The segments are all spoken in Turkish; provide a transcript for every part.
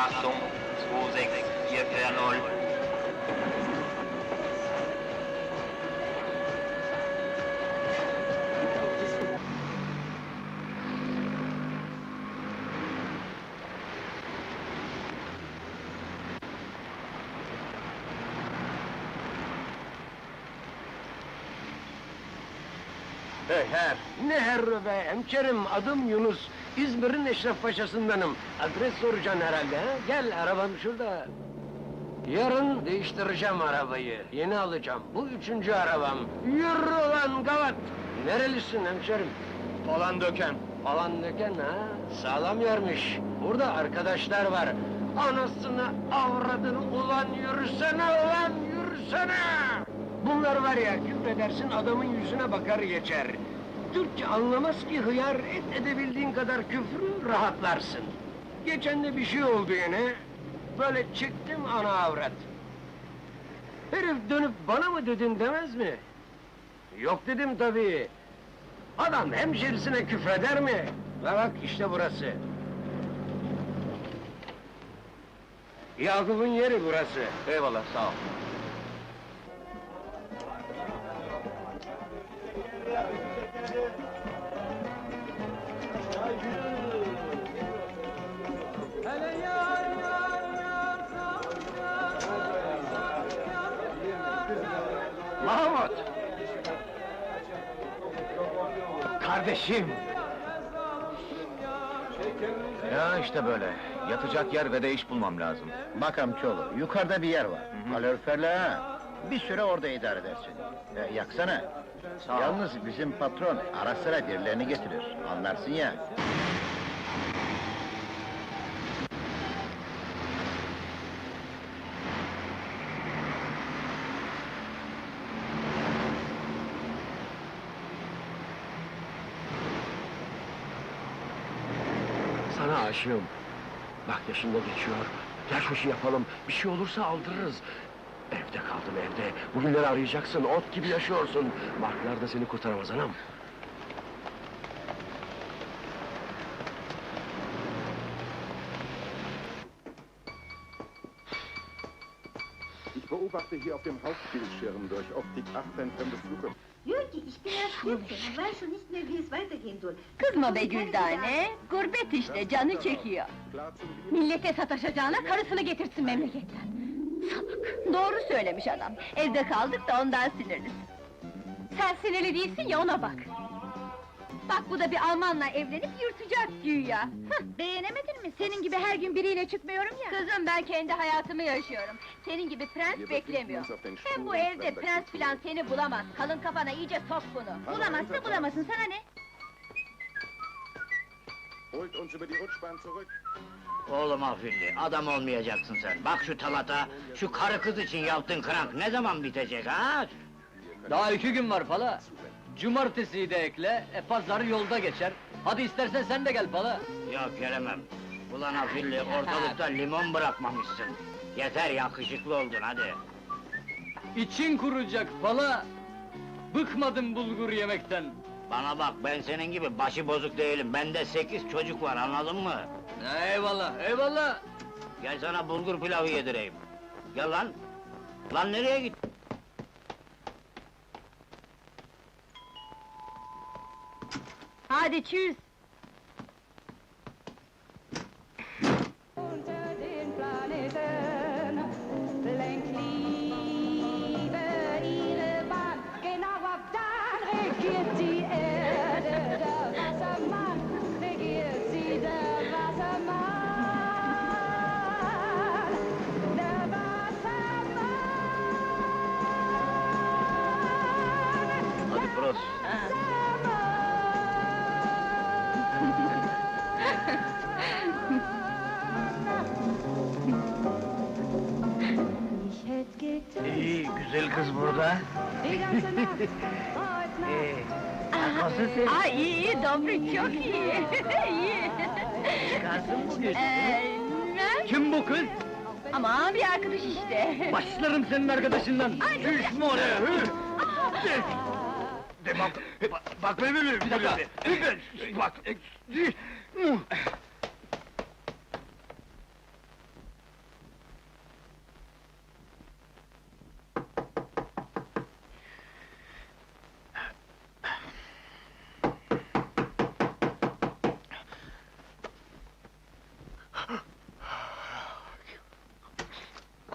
Achtung, 26440. Hey her, ne her be hemşerim, adım Yunus. İzmir'in Eşref Paşa'sındanım. Adres soracaksın herhalde ha? Gel, arabam şurada. Yarın değiştireceğim arabayı, yeni alacağım. Bu üçüncü arabam. Yürü lan gavat! Nerelisin hemşerim? Falan döken. Falan döken ha, sağlam yermiş. Burada arkadaşlar var. Anasını avradını ulan yürüsene ulan yürüsene! Bunlar var ya küfredersin adamın yüzüne bakar geçer. Türkçe anlamaz ki hıyar et edebildiğin kadar küfrü rahatlarsın. Geçen de bir şey oldu yine. Böyle çıktım ana avrat. Herif dönüp bana mı dedin demez mi? Yok dedim tabii. Adam hemşerisine küfreder mi? Ve bak işte burası. Yakup'un yeri burası. Eyvallah, sağ ol. Mahmut! Kardeşim! Ya işte böyle. Yatacak yer ve de iş bulmam lazım. Bak amcaoğlu, yukarıda bir yer var. Kaloriferli ha. Bir süre orada idare edersin. E, yaksana. Yalnız bizim patron ara sıra birilerini getirir. Anlarsın ya. Sana aşığım. Bak yaşında geçiyor. Gel şu işi yapalım. Bir şey olursa aldırırız. Evde kaldım evde. Bugünleri arayacaksın. Ot gibi yaşıyorsun. Marklar da seni kurtaramaz anam. Ich beobachte hier auf dem Hauptbildschirm durch Optik 18 fremde Flugobjekte. Diyor ki ich bin erst 14 und weiß schon nicht mehr, wie es weitergehen soll. Kızma be Güldane, gurbet işte, canı çekiyor. Klar zum Bier. Millete sataşacağına karısını getirsin memleketten. Salak! Doğru söylemiş adam. Evde kaldık da ondan sinirlisin. Sen sinirli değilsin ya ona bak. Bak bu da bir Almanla evlenip yırtacak güya. Hıh, beğenemedin mi? Senin gibi her gün biriyle çıkmıyorum ya. Kızım ben kendi hayatımı yaşıyorum. Senin gibi prens beklemiyor. Hem bu evde prens filan seni bulamaz. Kalın kafana iyice sok bunu. Bulamazsa bulamasın sana ne? Holt uns über die Rutschbahn zurück. Oğlum afilli, adam olmayacaksın sen. Bak şu talata, şu karı kız için yaptığın krank ne zaman bitecek ha? Daha iki gün var pala. Cumartesiyi de ekle, e pazar yolda geçer. Hadi istersen sen de gel pala. Yok gelemem. Ulan afilli, ortalıkta limon bırakmamışsın. Yeter yakışıklı oldun hadi. İçin kuracak pala. Bıkmadım bulgur yemekten. Bana bak, ben senin gibi başı bozuk değilim. Bende sekiz çocuk var, anladın mı? Eyvallah, eyvallah. Gel sana bulgur pilavı yedireyim. Gel lan! Lan nereye git? Hadi tschüss. İyi, güzel kız burada. Nacht. Nasıl sen? Aa iyi iyi, Dobrik çok iyi. iyi. Çıkarsın bugün. Ee, ne? Kim bu kız? Ama bir arkadaş işte. Başlarım senin arkadaşından. Düşme oraya! hı! De bak, bak, bak bir dakika. Bak,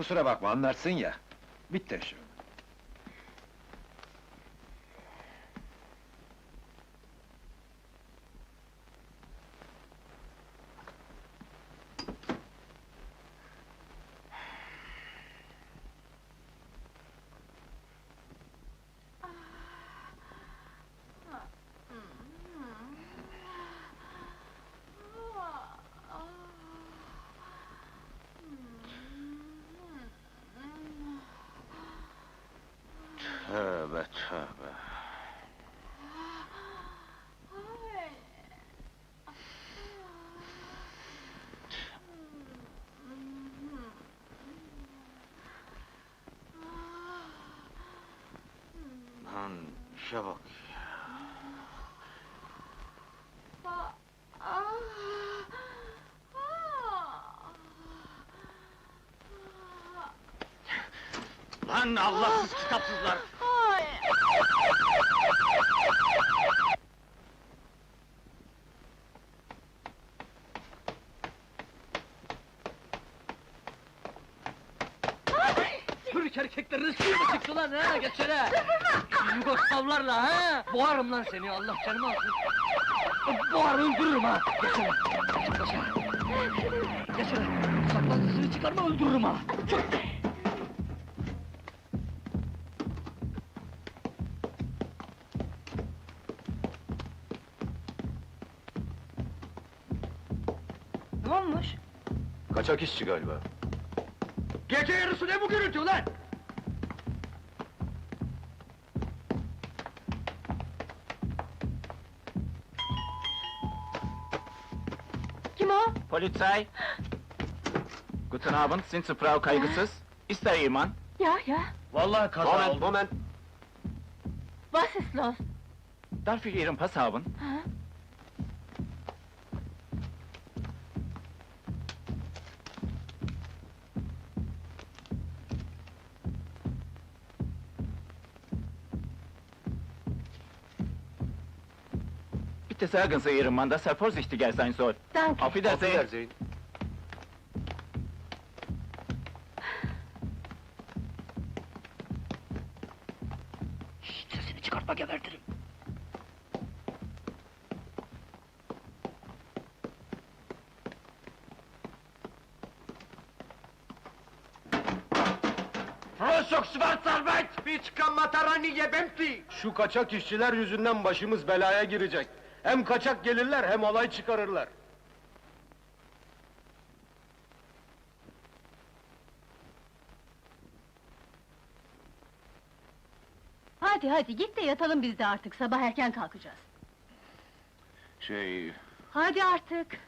kusura bakma anlarsın ya. Bitti şu. Tövbe tövbe. Lan işe bak. Lan Allahsız kitapsızlar! Suyu mu çıktı lan ha? Geçene! Yugoslavlarla ha? Boğarım lan seni, Allah canımı alsın! Boğar, öldürürüm ha! Geçene! Geçene! Geçene! Saklantısını çıkarma, öldürürüm ha! Çık! Ne olmuş? Kaçak işçi galiba. Gece yarısı ne bu gürültü ulan? Polizei! Guten Abend, sind Sie Frau Kaygısız? Ist da jemand? Ya ya, Vallahi kaza Moment, oldu. Moment! was ist los? Darf ich Ihren Pass haben? Ha? Bitte sagen Sie Ihrem Mann, dass er vorsichtiger sein soll. Danke. Auf Wiedersehen! Şşt, sesini çıkartma, gebertirim! Schwarzarbeit! Şu kaçak işçiler yüzünden başımız belaya girecek. Hem kaçak gelirler hem olay çıkarırlar. Hadi hadi git de yatalım biz de artık, sabah erken kalkacağız. Şey... Hadi artık!